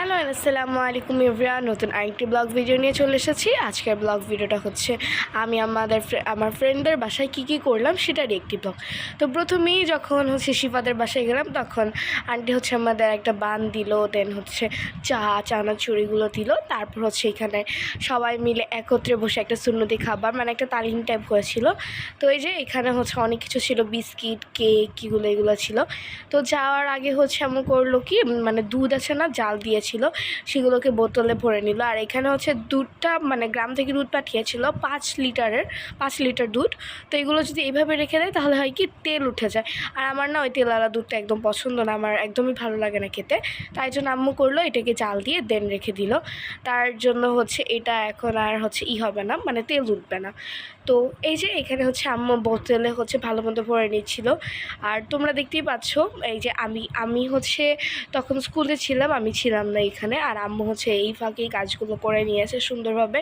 Hello আসসালামু আলাইকুম everyone নতুন আরেকটি ব্লগ ভিডিও নিয়ে চলে এসেছি। আজকের ব্লগ ভিডিওটা হচ্ছে আমি আমাদের আমার ফ্রেন্ডদের বাসায় কী কী করলাম সেটারই একটি ব্লগ তো প্রথমেই যখন হচ্ছে শিফাদের বাসায় গেলাম, তখন আন্টি হচ্ছে আমাদের একটা বান দিল দেন হচ্ছে চা চানাচুরিগুলো দিল। তারপর হচ্ছে এখানে সবাই মিলে একত্রে বসে একটা সুন্নতি খাবার মানে একটা তালিম টাইপ হয়েছিল তো এই যে এখানে হচ্ছে অনেক কিছু ছিল, বিস্কিট কেক কীগুলো এগুলো ছিল। তো যাওয়ার আগে হচ্ছে এমন করল কি মানে দুধ আছে না, জাল দিয়েছিল সেগুলোকে বোতলে ভরে নিল। আর এখানে হচ্ছে দুধটা মানে গ্রাম থেকে দুধ পাঠিয়েছিল, পাঁচ লিটারের, পাঁচ লিটার দুধ। তো এগুলো যদি এইভাবে রেখে দেয়, তাহলে হয় কি, তেল উঠে যায়। আর আমার না ওই তেলওয়ালা দুধটা একদম পছন্দ না, আমার একদমই ভালো লাগে না খেতে। তাই জন্য আম্মু করল, এটাকে জাল দিয়ে দেন রেখে দিল। তার জন্য হচ্ছে এটা এখন আর হচ্ছে ই হবে না মানে তেল উঠবে না। তো এই যে এখানে হচ্ছে আম্মু বোতলে হচ্ছে ভালো মতো ভরে নিচ্ছিল। আর তোমরা দেখতেই পাচ্ছ, এই যে আমি আমি হচ্ছে তখন স্কুলে ছিলাম, আমি ছিলাম না এখানে। আর আম্মু হচ্ছে এই ফাঁকেই কাজগুলো করে নিয়েছে সুন্দরভাবে।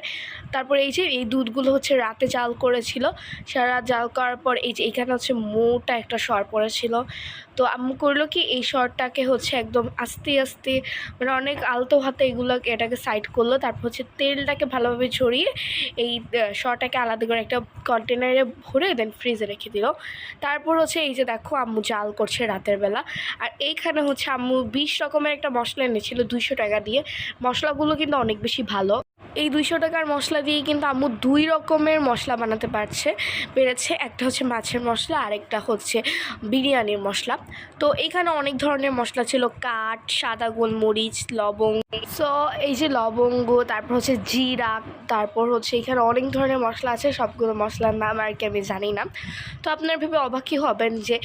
তারপর এই যে, এই দুধগুলো হচ্ছে রাতে জাল করেছিল। সারা জাল করার পর এই যে, এখানে হচ্ছে মোটা একটা সর পড়েছিল। তো আম্মু করল কি, এই সরটাকে হচ্ছে একদম আস্তে আস্তে মানে অনেক আলতো হাতে এগুলোকে এটাকে সাইড করল। তারপর হচ্ছে তেলটাকে ভালোভাবে ছড়িয়ে এই সরটাকে আলাদা করে একটা কন্টেনারে ভরে দেন ফ্রিজে রেখে দিল। তারপর হচ্ছে এই যে দেখো আম্মু জাল করছে রাতের বেলা। আর এইখানে হচ্ছে আম্মু বিশ রকমের একটা মশলা এনেছিল দুইশো টাকা দিয়ে। মশলাগুলো কিন্তু অনেক বেশি ভালো। এই দুইশো টাকার মশলা দিয়ে কিন্তু আম্মু দুই রকমের মশলা বানাতে পারছে। পেরেছে, একটা হচ্ছে মাছের মশলা, আরেকটা হচ্ছে বিরিয়ানির মশলা। তো এখানে অনেক ধরনের মশলা ছিল, কাঠ, সাদা গোলমরিচ, লবঙ্গ। সো এই যে লবঙ্গ, তারপর হচ্ছে জিরা, তারপর হচ্ছে এখানে অনেক ধরনের মশলা আছে, সবগুলো মশলার নাম আর কি আমি জানি না। তো আপনার ভেবে অবাকই হবেন যে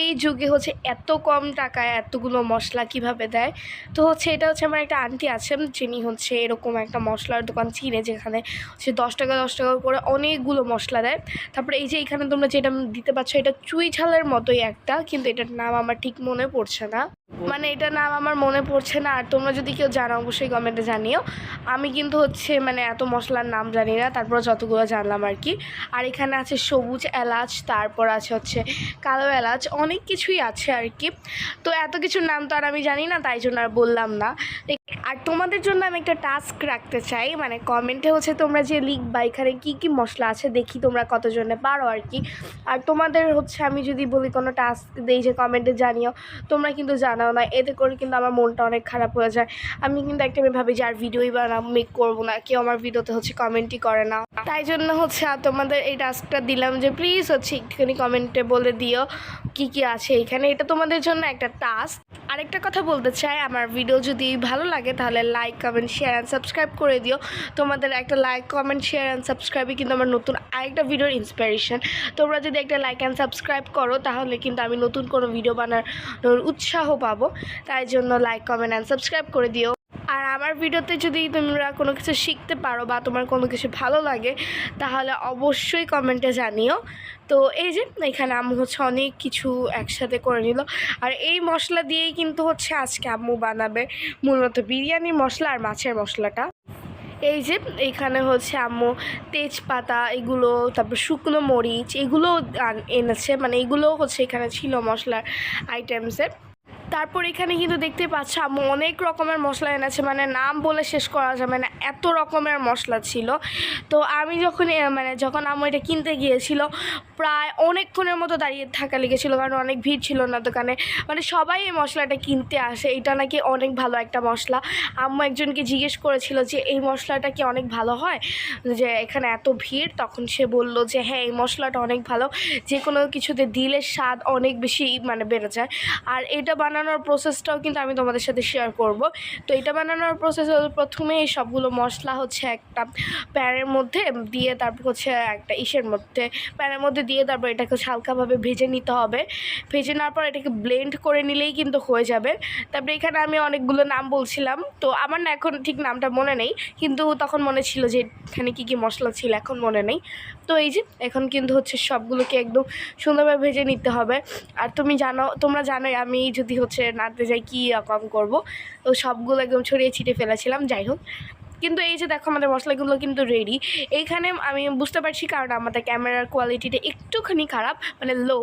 এই যুগে হচ্ছে এত কম টাকায় এতগুলো মশলা কীভাবে দেয়? তো হচ্ছে এটা হচ্ছে আমার একটা আন্টি আছেন, যিনি হচ্ছে এরকম একটা মশলার দোকান চিনে যেখানে সে দশ টাকা দশ টাকা করে অনেকগুলো মশলা দেয়। তারপরে এই যে এখানে তোমরা যেটা দিতে পারছ, এটা চুই ঝালের মতোই একটা, কিন্তু এটার নাম আমার ঠিক মনে পড়ছে না। মানে এটার নাম আমার মনে পড়ছে না, আর তোমরা যদি কেউ জানো, অবশ্যই কমেন্টে জানিও। আমি কিন্তু হচ্ছে মানে এত মশলার নাম জানি না তারপর যতগুলো জানলাম আর কি। আর এখানে আছে সবুজ এলাচ, তারপর আছে হচ্ছে কালো এলাচ, অনেক কিছুই আছে আর কি। তো এত কিছুর নাম তো আর আমি জানি না, তাই জন্য আর বললাম না। আর তোমাদের জন্য আমি একটা টাস্ক রাখতে চাই মানে কমেন্টে হচ্ছে তোমরা যে লিখবা এখানে কি কি মশলা আছে দেখি তোমরা কতজনে পারো আর কি। আর তোমাদের হচ্ছে আমি যদি বলি কোনো টাস্ক দেই যে কমেন্টে জানিও, তোমরা কিন্তু জানাও না, এতে করে কিন্তু আমার মনটা অনেক খারাপ হয়ে যায়। আমি কিন্তু একটা আমি ভাবি যে আর ভিডিওই বানা মেক করব না, কেউ আমার ভিডিওতে হচ্ছে কমেন্টই করে না। তাই জন্য হচ্ছে আর তোমাদের এই টাস্কটা দিলাম যে প্লিজ হচ্ছে একটুখানি কমেন্টে বলে দিও কি কি আছে এখানে। এটা তোমাদের জন্য একটা টাস্ক আরেকটা কথা বলতে চাই, আমার ভিডিও যদি ভালো লাগে তাহলে like comment share and subscribe করে দিও। তোমাদের একটা লাইক কমেন্ট শেয়ার অ্যান্ড সাবস্ক্রাইবই কিন্তু আমার নতুন আরেকটা ভিডিওর ইন্সপিরেশন তোমরা যদি একটা লাইক অ্যান্ড সাবস্ক্রাইব করো, তাহলে কিন্তু আমি নতুন কোনো ভিডিও বানানোর উৎসাহ পাবো। তাই জন্য লাইক কমেন্ট অ্যান্ড সাবস্ক্রাইব করে দিও। আর আমার ভিডিওতে যদি তোমরা কোনো কিছু শিখতে পারো বা তোমার কোনো কিছু ভালো লাগে, তাহলে অবশ্যই কমেন্টে জানিও। তো এই যে, এখানে আম্মু হচ্ছে অনেক কিছু একসাথে করে নিল। আর এই মশলা দিয়েই কিন্তু হচ্ছে আজকে আম্মু বানাবে মূলত বিরিয়ানির মশলা আর মাছের মশলাটা। এই যে এইখানে হচ্ছে আম্মু তেজপাতা, এগুলো, তারপর শুকনো মরিচ, এগুলো এনেছে। মানে এগুলোও হচ্ছে এখানে ছিল মশলার আইটেমসে তারপর এখানে কিন্তু দেখতে পাচ্ছ আম্মু অনেক রকমের মশলা এনেছে মানে নাম বলে শেষ করা যাবে না, এত রকমের মশলা ছিল। তো আমি যখন মানে যখন আম্মু এটা কিনতে গিয়েছিল, প্রায় অনেকক্ষণের মতো দাঁড়িয়ে থাকা লেগেছিলো, কারণ অনেক ভিড় ছিল না দোকানে। মানে সবাই এই মশলাটা কিনতে আসে, এটা নাকি অনেক ভালো একটা মশলা। আম্মু একজনকে জিজ্ঞেস করেছিল যে, এই মশলাটা কি অনেক ভালো হয়? যে, এখানে এত ভিড়? তখন সে বলল যে হ্যাঁ এই মশলাটা অনেক ভালো যে কোনো কিছুতে দিলে স্বাদ অনেক বেশি মানে বেড়ে যায়। আর এটা বানানোর প্রসেসটাও কিন্তু আমি তোমাদের সাথে শেয়ার করব। তো এটা বানানোর প্রসেস হলো প্রথমে এই সবগুলো মশলা হচ্ছে একটা প্যানের মধ্যে দিয়ে তারপর হচ্ছে একটা ইসের মধ্যে প্যানের মধ্যে দিয়ে তারপর এটাকে হালকাভাবে ভেজে নিতে হবে। ভেজে নেওয়ার পর এটাকে ব্লেন্ড করে নিলেই কিন্তু হয়ে যাবে। তারপরে এখানে আমি অনেকগুলো নাম বলছিলাম। তো আমার না এখন ঠিক নামটা মনে নেই, কিন্তু তখন মনে ছিল যে এখানে কী কী মশলা ছিল এখন মনে নেই। তো এই যে এখন কিন্তু হচ্ছে সবগুলোকে একদম সুন্দরভাবে ভেজে নিতে হবে। আর তুমি জানো, তোমরা জানোই আমি যদি হচ্ছে নাড়তে যাই কী রকম করব। তো সবগুলো একদম ছড়িয়ে ছিটে ফেলেছিলাম, যাই হোক। কিন্তু এই যে দেখো আমাদের মশলাগুলো কিন্তু রেডি এইখানে আমি বুঝতে পারছি কারণ আমাদের ক্যামেরার কোয়ালিটিটা একটুখানি খারাপ মানে লো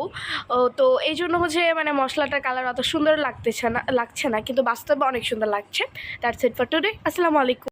তো এই জন্য হচ্ছে মানে মশলাটার কালার অত সুন্দর লাগতেছে না, লাগছে না, কিন্তু বাস্তবে অনেক সুন্দর লাগছে। দ্যাটস ইট ফর টুডে আসসালামু আলাইকুম।